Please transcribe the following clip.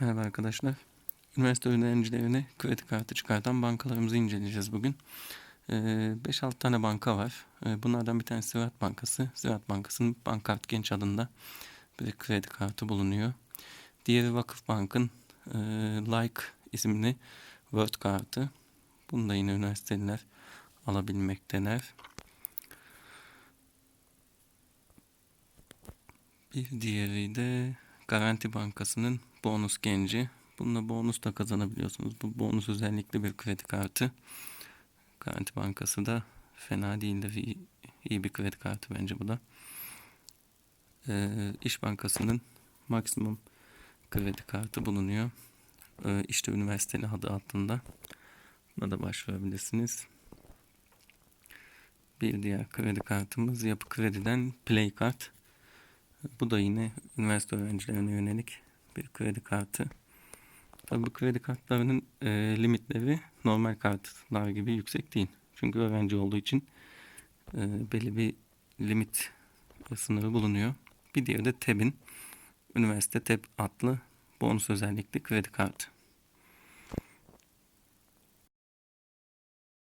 Merhaba arkadaşlar. Üniversite öğrencilerine kredi kartı çıkartan bankalarımızı inceleyeceğiz bugün. Ee, 5-6 tane banka var. Ee, Bunlardan bir tanesi Ziraat Bankası. Ziraat Bankası'nın Bankart Genç adında bir kredi kartı bulunuyor. Diğeri Vakıf Bank'ın e, Like isimli World kartı. Bunu da yine üniversiteliler alabilmekteler. Bir diğeri de Garanti Bankası'nın bonus genci. Bununla bonus da kazanabiliyorsunuz. Bu bonus özellikle bir kredi kartı. Garanti Bankası da fena değildir. İyi, iyi bir kredi kartı bence bu da. Ee, İş Bankası'nın maksimum kredi kartı bulunuyor. Ee, işte üniversiteli adı altında. Buna da başvurabilirsiniz. Bir diğer kredi kartımız Yapı Kredi'den Play Kart. Bu da yine üniversite öğrencilerine yönelik bir kredi kartı. Tabii bu kredi kartlarının e, limitleri normal kartlar gibi yüksek değil. Çünkü öğrenci olduğu için e, belli bir limit sınırı bulunuyor. Bir diğeri de TEB'in üniversite TEB adlı bonus özellikli kredi kartı.